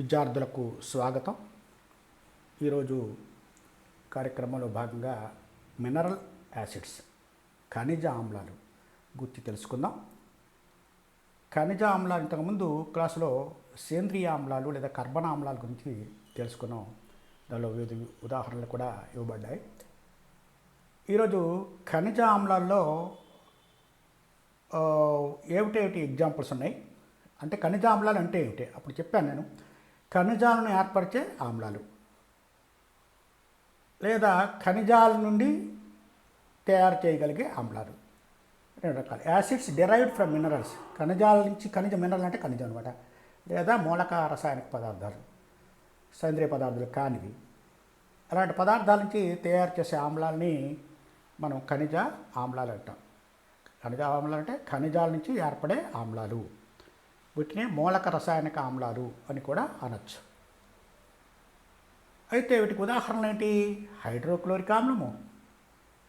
విద్యార్థులకు స్వాగతం. ఈరోజు కార్యక్రమంలో భాగంగా మినరల్ యాసిడ్స్ ఖనిజ ఆమ్లాలు గుర్తి తెలుసుకుందాం. ఖనిజ ఆమ్లాలు ఇంతకుముందు క్లాసులో సేంద్రియ ఆమ్లాలు లేదా కర్బన ఆమ్లాల గురించి తెలుసుకున్నాం. దానిలో వివిధ ఉదాహరణలు కూడా ఇవ్వబడ్డాయి. ఈరోజు ఖనిజ ఆమ్లాల్లో ఏమిటేమిటి ఎగ్జాంపుల్స్ ఉన్నాయి? అంటే ఖనిజ ఆమ్లాలు అంటే ఏమిటి? అప్పుడు చెప్పాను నేను. ఖనిజాలను ఏర్పరిచే ఆమ్లాలు. లేదా ఖనిజాల నుండి తయారు చేయగలిగే ఆమ్లాలు. రెండు రకాలు. Acids derived from minerals. ఖనిజాల నుంచి ఖనిజ మినరల్ అంటే ఖనిజం అనమాట లేదా మూలక రసాయనిక పదార్థాలు. సేంద్రియ పదార్థాలు కానివి. అలాంటి పదార్థాల నుంచి తయారు చేసే ఆమ్లాలని మనం ఖనిజ ఆమ్లాలు అంటాం. ఖనిజ ఆమ్లాలు అంటే ఖనిజాల నుంచి ఏర్పడే ఆమ్లాలు. వీటినే మూలక రసాయనిక ఆమ్లాలు అని కూడా అనొచ్చు. అయితే వీటికి ఉదాహరణలు ఏంటి? హైడ్రోక్లోరిక్ ఆమ్లము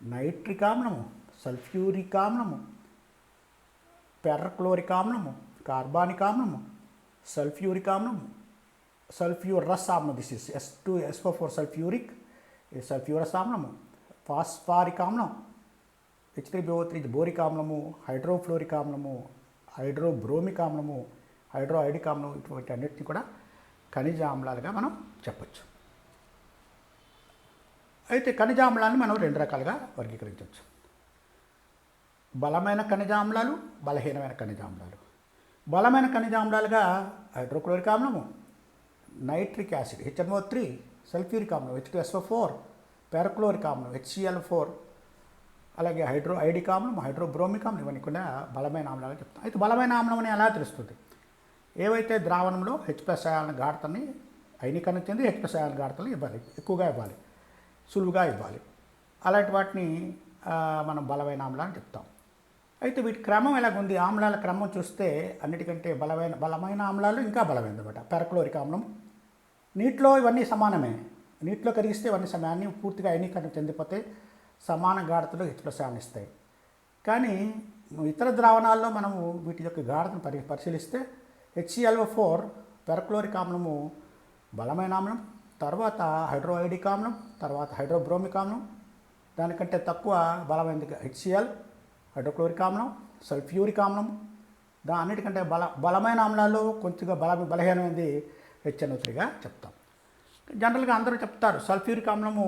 నైట్రిక్ ఆమ్లము సల్ఫ్యూరిక్ ఆమ్లము పెర్రక్లోరిక్ ఆమ్లము కార్బానిక్ ఆమ్లము సల్ఫ్యూరిక్ ఆమ్లము సల్ఫ్యూరస్ ఆమ్లం this is S two S four sulphuric sulphurous ఆమ్లము phosphoric ఆమ్లం H three BO three boric ఆమ్లము hydrofluoric ఆమ్లము హైడ్రోబ్రోమిక్ ఆమ్లము హైడ్రోఐడిక్ ఆమ్లం ఇటువంటి అన్నిటిని కూడా ఖనిజ ఆమ్లాలుగా మనం చెప్పచ్చు. అయితే ఖనిజామ్లాన్ని మనం రెండు రకాలుగా వర్గీకరించవచ్చు. బలమైన ఖనిజామ్లాలు బలహీనమైన ఖనిజామ్లాలు బలమైన ఖనిజామ్లాలుగా hydrochloric ఆమ్లము nitric acid HNO three sulphuric ఆమ్లం హెచ్ ఫోర్ పెరక్లోరిక్ ఆమ్లం హెచ్సిఎల్ ఫోర్ అలాగే హైడ్రో ఐడిక్ ఆమ్లం హైడ్రోబ్రోమిక్ ఆమ్లం ఇవన్నీ కూడా బలమైన ఆమ్లాలు చెప్తాం. అయితే బలమైన ఆమ్లం అని ఎలా తెలుస్తుంది? ఏవైతే ద్రావణంలో హెచ్ ప్లస్ అయాలను గాఢతని ఐనికరణ చెంది హెచ్ అయాలను గాఢతలు ఇవ్వాలి ఎక్కువగా ఇవ్వాలి సులువుగా ఇవ్వాలి. అలాంటి వాటిని మనం బలమైన ఆమ్లాలు అని చెప్తాం. అయితే వీటి క్రమం ఎలాగుంది? ఆమ్లాల క్రమం చూస్తే అన్నిటికంటే బలమైన బలమైన ఆమ్లాలు ఇంకా బలమైనది అనమాట పెరక్లోరిక్ ఆమ్లం. నీటిలో ఇవన్నీ సమానమే. నీటిలో కరిగిస్తే ఇవన్నీ సమాన్ని పూర్తిగా అయినీకరణ చెందిపోతే సమాన గాఢతలో హెచ్ప్లసాన్ని ఇస్తాయి. కానీ ఇతర ద్రావణాల్లో మనము వీటి యొక్క గాఢతను పరి పరిశీలిస్తే హెచ్సిఎల్ఓ ఫోర్ పెరక్లోరిక్ ఆమ్లము బలమైన ఆమ్లం తర్వాత హైడ్రోఐడిక్ ఆమ్లం తర్వాత హైడ్రోబ్రోమిక్ ఆమ్లం దానికంటే తక్కువ బలమైనది హెచ్సిఎల్ హైడ్రోక్లోరిక్ ఆమ్లం సల్ఫ్యూరిక్ ఆమ్లం దా అన్నిటికంటే బల బలమైన ఆమ్లాల్లో కొంచెంగా బల బలహీనమైనది హెచ్ఎన్ఓ చెప్తాం. జనరల్గా అందరూ చెప్తారు సల్ఫ్యూరిక్ ఆమ్లము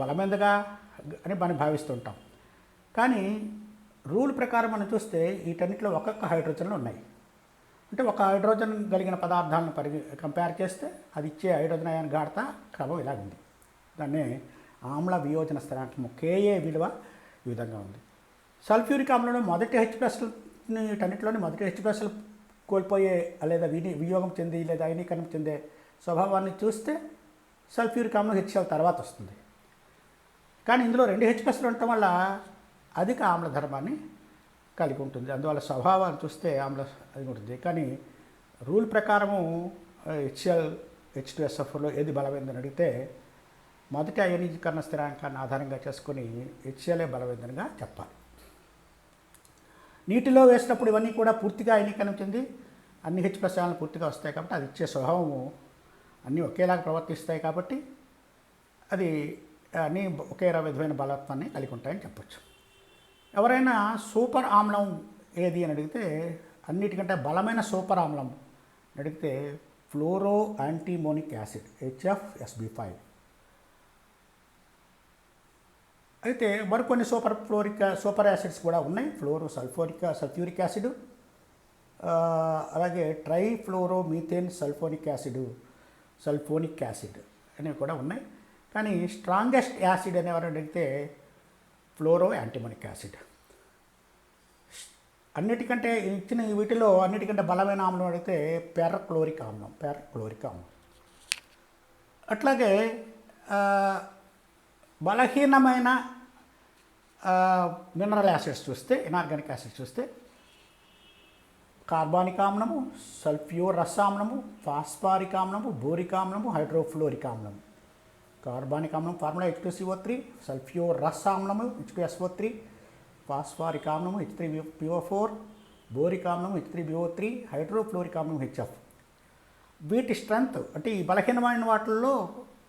బలమైనదిగా అని మనం భావిస్తుంటాం. కానీ రూల్ ప్రకారం మనం చూస్తే వీటన్నిటిలో ఒక్కొక్క హైడ్రోజన్లు ఉన్నాయి. అంటే ఒక హైడ్రోజన్ కలిగిన పదార్థాలను పరిగి కంపేర్ చేస్తే అది ఇచ్చే హైడ్రోజన్ అయాన్ గాఢత క్రమం ఇలా ఉంది. దాన్ని ఆమ్ల వియోజన స్థిరాంకము కేఏ విలువ ఈ విధంగా ఉంది. సల్ఫ్యూరిక్ ఆమ్లంలో మొదటి హెచ్ ప్లస్ని వీటన్నిటిలోని మొదటి హెచ్ ప్లస్లు కోల్పోయే లేదా విని వియోగం చెంది లేదా అయనీకరణం చెందే స్వభావాన్ని చూస్తే సల్ఫ్యూరిక్ ఆమ్లం హెచ్ఎల్ తర్వాత వస్తుంది. కానీ ఇందులో రెండు హెచ్ ప్లస్లు ఉండటం వల్ల అధిక ఆమ్ల ధర్మాన్ని కలిగి ఉంటుంది. అందువల్ల స్వభావాన్ని చూస్తే ఆమ్ల అది ఉంటుంది. కానీ రూల్ ప్రకారము హెచ్ఎల్ హెచ్ టు ఎస్ఎఫ్లో ఏది బలమైందని అడిగితే మొదటి అయనీకరణ స్థిరాంకాన్ని ఆధారంగా చేసుకొని హెచ్ఎల్ఏ బలమైందనిగా చెప్పాలి. నీటిలో వేసినప్పుడు ఇవన్నీ కూడా పూర్తిగా అయనీకరణ చెంది అన్ని హెచ్ ప్లస్ అయాన్లు పూర్తిగా వస్తాయి కాబట్టి అది ఇచ్చే స్వభావము అన్నీ ఒకేలాగా ప్రవర్తిస్తాయి కాబట్టి అది అన్నీ ఒకే విధమైన బలత్వాన్ని కలిగి ఉంటాయని చెప్పచ్చు. ఎవరైనా సూపర్ ఆమ్లం ఏది అని అడిగితే అన్నిటికంటే బలమైన సూపర్ ఆమ్లం అడిగితే ఫ్లోరో యాంటీమోనిక్ యాసిడ్ హెచ్ఎఫ్ఎస్బి ఫైవ్ అయితే మరికొన్ని సూపర్ ఫ్లోరిక్ సూపర్ యాసిడ్స్ కూడా ఉన్నాయి. ఫ్లోరో సల్ఫోరిక్ సల్ఫ్యూరిక్ యాసిడ్ అలాగే try ఫ్లోరో methane sulphonic acid sulphonic acid అనేవి కూడా ఉన్నాయి. కానీ స్ట్రాంగెస్ట్ యాసిడ్ అనేవారు అడిగితే ఫ్లోరో యాంటీమోనిక్ యాసిడ్. అన్నిటికంటే ఇచ్చిన వీటిలో అన్నిటికంటే బలమైన ఆమ్లం అడిగితే పెరక్లోరిక్ ఆమ్లం పెరక్లోరిక్ ఆమ్లం. అట్లాగే బలహీనమైన మినరల్ యాసిడ్స్ చూస్తే ఇనార్గానిక్ యాసిడ్స్ చూస్తే కార్బానిక్ ఆమ్లము సల్ఫ్యూరస్ ఆమ్లము ఫాస్ఫారిక్ ఆమ్లము బోరిక్ ఆమ్లము హైడ్రోఫ్లోరిక్ ఆమ్లము. కార్బానిక్ ఆమ్లం formula H two CO three sulphur ఆమ్లము H two SO three phosphoric ఆమ్లము H three PO four boric ఆమ్లం H three BO three hydrofluoric ఆమ్లం హెచ్ఎఫ్ వీటి స్ట్రెంగ్త్ అంటే ఈ బలహీనమైన వాటిల్లో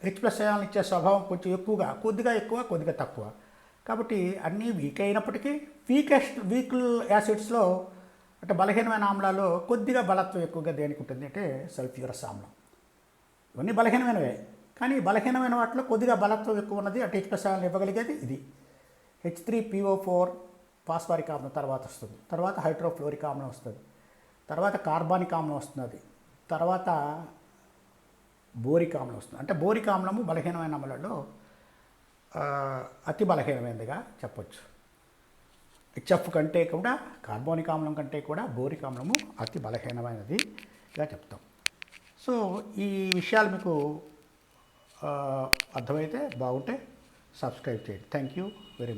హెచ్ ప్లస్ అయాన్ ఇచ్చే స్వభావం కొంచెం ఎక్కువగా కొద్దిగా ఎక్కువ కొద్దిగా తక్కువ. కాబట్టి అన్నీ వీక్ అయినప్పటికీ వీకెస్ట్ వీక్ యాసిడ్స్లో అంటే బలహీనమైన ఆమ్లాల్లో కొద్దిగా బలత్వం ఎక్కువగా దేనికి ఉంటుంది అంటే సల్ఫ్యూరస్ ఆమ్లం ఇవన్నీ బలహీనమైనవే. కానీ బలహీనమైన వాటిలో కొద్దిగా బలత్వం ఎక్కువ ఉన్నది అటు హెచ్ ఇవ్వగలిగేది ఇది. H three PO four phosphoric ఆమ్లం తర్వాత వస్తుంది. తర్వాత హైడ్రోఫ్లోరిక్ ఆమ్లం వస్తుంది. తర్వాత కార్బానిక్ ఆమ్లం వస్తుంది తర్వాత బోరిక్ ఆమ్లం వస్తుంది. అంటే బోరిక్ ఆమ్లము బలహీనమైన ఆమ్లాల్లో అతి బలహీనమైనదిగా చెప్పొచ్చు. హెచ్ఎఫ్ కంటే కూడా కార్బోనిక్ ఆమ్లం కంటే కూడా బోరిక్ ఆమ్లము అతి బలహీనమైనదిగా చెప్తాం. సో ఈ విషయాలు మీకు అర్థమైతే బాగుంటే సబ్స్క్రైబ్ చేయండి. Thank you very much